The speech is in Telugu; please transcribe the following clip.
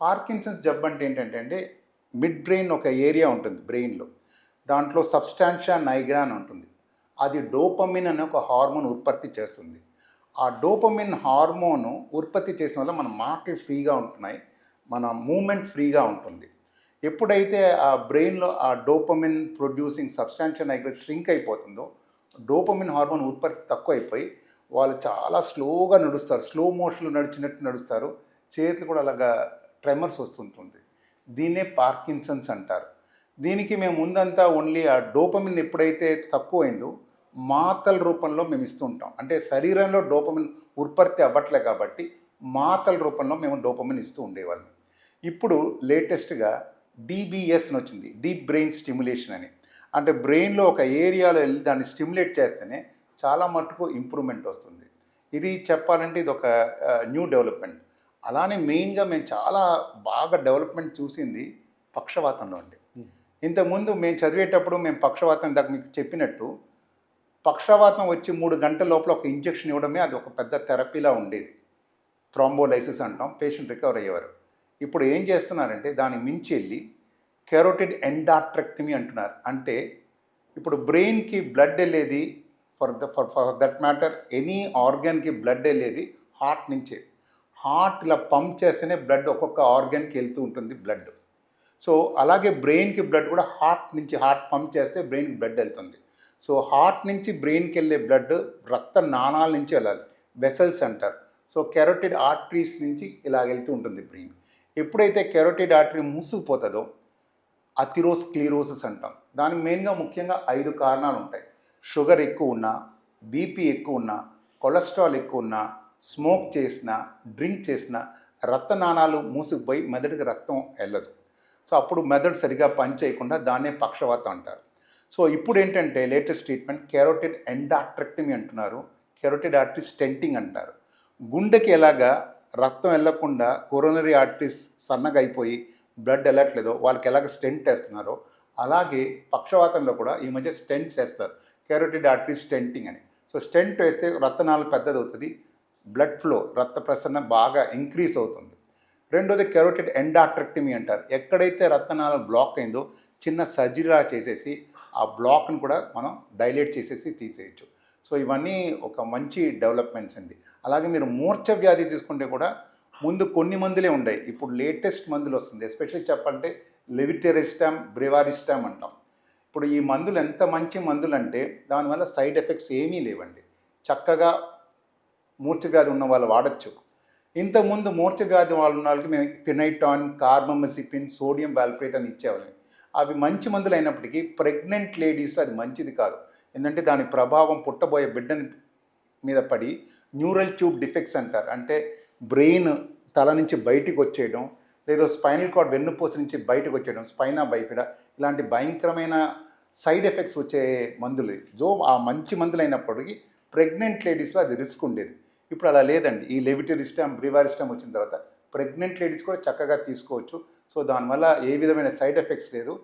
పార్కిన్సన్స్ జబ్బు అంటే ఏంటంటే అండి మిడ్ బ్రెయిన్ ఒక ఏరియా ఉంటుంది బ్రెయిన్లో. దాంట్లో సబ్స్టాన్షియా నైగ్రా అని ఉంటుంది. అది డోపమిన్ అనే ఒక హార్మోన్ ఉత్పత్తి చేస్తుంది. ఆ డోపమిన్ హార్మోన్ ఉత్పత్తి చేసిన వల్ల మన మాటలు ఫ్రీగా ఉంటున్నాయి మన మూమెంట్ ఫ్రీగా ఉంటుంది. ఎప్పుడైతే ఆ బ్రెయిన్లో ఆ dopamine producing substantial nigra shrink అయిపోతుందో డోపమిన్ హార్మోన్ ఉత్పత్తి తక్కువ అయిపోయి వాళ్ళు చాలా స్లోగా నడుస్తారు. స్లో మోషన్లో నడిచినట్టు నడుస్తారు. చేతులు కూడా అలాగా ట్రెమర్స్ వస్తుంటుంది. దీన్నే పార్కిన్సన్స్ అంటారు. దీనికి మేము ముందంతా ఓన్లీ ఆ డోపమిన్ ఎప్పుడైతే తక్కువైందో మాతల రూపంలో మేము ఇస్తూ ఉంటాం అంటే శరీరంలో డోపమిన్ ఉత్పత్తి అవ్వట్లే కాబట్టి మాతల రూపంలో మేము డోపమిన్ ఇస్తూ ఉండేవాళ్ళం. ఇప్పుడు లేటెస్ట్గా డీబీఎస్ అని వచ్చింది. డీప్ బ్రెయిన్ స్టిమ్యులేషన్ అని. అంటే బ్రెయిన్లో ఒక ఏరియాలో వెళ్ళి దాన్ని స్టిమ్యులేట్ చేస్తేనే చాలా మటుకు ఇంప్రూవ్మెంట్ వస్తుంది. ఇది చెప్పాలంటే ఇది ఒక న్యూ డెవలప్మెంట్. అలానే మెయిన్గా మేము చాలా బాగా డెవలప్మెంట్ చూసింది పక్షవాతంలో అండి. ఇంతకుముందు మేము చదివేటప్పుడు మేము పక్షవాతం ఇందాక మీకు చెప్పినట్టు పక్షవాతం వచ్చి మూడు గంటల లోపల ఒక ఇంజెక్షన్ ఇవ్వడమే అది ఒక పెద్ద థెరపీలా ఉండేది. థ్రాంబోలైసిస్ అంటాం పేషెంట్ రికవర్ అయ్యేవారు. ఇప్పుడు ఏం చేస్తున్నారంటే దాన్ని మించి వెళ్ళి కెరోటిడ్ ఎండాట్రక్టమీ అంటున్నారు. అంటే ఇప్పుడు బ్రెయిన్కి బ్లడ్ వెళ్ళేది for the for for that matter any ఆర్గాన్కి blood వెళ్ళేది హార్ట్ నుంచే. హార్ట్ ఇలా పంప్ చేస్తేనే బ్లడ్ ఒక్కొక్క ఆర్గాన్కి వెళ్తూ ఉంటుంది బ్లడ్. సో అలాగే బ్రెయిన్కి బ్లడ్ కూడా హార్ట్ నుంచి హార్ట్ పంప్ చేస్తే బ్రెయిన్కి బ్లడ్ వెళ్తుంది. సో హార్ట్ నుంచి బ్రెయిన్కి వెళ్ళే బ్లడ్ రక్త నాణాల నుంచి వెళ్ళాలి. వెసల్స్ అంటారు. సో కెరోటిడ్ ఆర్టరీస్ నుంచి ఇలా వెళ్తూ ఉంటుంది బ్రెయిన్. ఎప్పుడైతే కెరోటిడ్ ఆర్టరీ మూసుకుపోతుందో అథిరోస్క్లీరోసిస్ అంటాం. దానికి మెయిన్గా ముఖ్యంగా ఐదు కారణాలు ఉంటాయి. షుగర్ ఎక్కువ ఉన్నా బీపీ ఎక్కువ ఉన్నా కొలెస్ట్రాల్ ఎక్కువ ఉన్నా స్మోక్ చేసినా డ్రింక్ చేసినా రక్తనాళాలు మూసుకుపోయి మెదడుకి రక్తం వెళ్ళదు. సో అప్పుడు మెదడు సరిగా పని చేయకుండా దాన్నే పక్షవాతం అంటారు. సో ఇప్పుడు ఏంటంటే లేటెస్ట్ ట్రీట్మెంట్ కెరోటిడ్ ఎండాట్రక్టమీ అంటున్నారు. కెరోటిడ్ ఆర్టరీ స్టెంటింగ్ అంటారు. గుండెకి ఎలాగా రక్తం వెళ్ళకుండా కొరోనరీ ఆర్టరీస్ సన్నగా అయిపోయి బ్లడ్ వెళ్ళట్లేదో వాళ్ళకి ఎలాగ స్టెంట్ వేస్తున్నారో అలాగే పక్షవాతంలో కూడా ఈ మధ్య స్టెంట్స్ వేస్తారు. కెరోటిడ్ ఆర్టరీ స్టెంటింగ్ అని. సో స్టెంట్ వేస్తే రక్తనాళం పెద్దది అవుతుంది బ్లడ్ ఫ్లో రక్త ప్రసరణ బాగా ఇంక్రీజ్ అవుతుంది. రెండోది కెరోటెడ్ ఎండాట్రక్టమీ అంటారు. ఎక్కడైతే రక్తనాళం బ్లాక్ అయిందో చిన్న సర్జరీలా చేసేసి ఆ బ్లాక్ని కూడా మనం డైలేట్ చేసేసి తీసేయచ్చు. సో ఇవన్నీ ఒక మంచి డెవలప్మెంట్స్ అండి. అలాగే మీరు మూర్ఛ వ్యాధి తీసుకుంటే కూడా ముందు కొన్ని మందులే ఉన్నాయి ఇప్పుడు లేటెస్ట్ మందులు వస్తుంది. ఎస్పెషల్లీ చెప్పాలంటే లెవిటెరిస్టామ్ బ్రివారిస్టామ్ అంటాం. ఇప్పుడు ఈ మందులు ఎంత మంచి మందులు అంటే దానివల్ల సైడ్ ఎఫెక్ట్స్ ఏమీ లేవండి. చక్కగా మూర్ఛ ఉన్న వాళ్ళు వాడచ్చు. ఇంతకుముందు మూర్ఛ వాళ్ళు ఉన్న వాళ్ళకి మేము పినైటాన్ కార్బమసిపిన్ సోడియం వాల్పేట్ అని ఇచ్చేవాళ్ళం. అవి మంచి మందులు అయినప్పటికీ ప్రెగ్నెంట్ లేడీస్లో అది మంచిది కాదు. ఎందుకంటే దాని ప్రభావం పుట్టబోయే బిడ్డని మీద పడి న్యూరల్ ట్యూబ్ డిఫెక్ట్స్ అంటారు. అంటే బ్రెయిన్ తల నుంచి బయటికి వచ్చేయడం లేదా స్పైనల్ కార్డ్ వెన్నుపూస నుంచి బయటకు వచ్చేయడం స్పైనా బైఫిడా ఇలాంటి భయంకరమైన సైడ్ ఎఫెక్ట్స్ వచ్చే మందులు. జో ఆ మంచి మందులు అయినప్పటికీ ప్రెగ్నెంట్ లేడీస్లో అది రిస్క్ ఉండేది. ఇప్పుడు అలా లేదండి. ఈ లెవిటరిస్టమ్ బ్రివారిస్టమ్ వచ్చిన తర్వాత ప్రెగ్నెంట్ లేడీస్ కూడా చక్కగా తీసుకోవచ్చు. సో దానివల్ల ఏ విధమైన సైడ్ ఎఫెక్ట్స్ లేదు.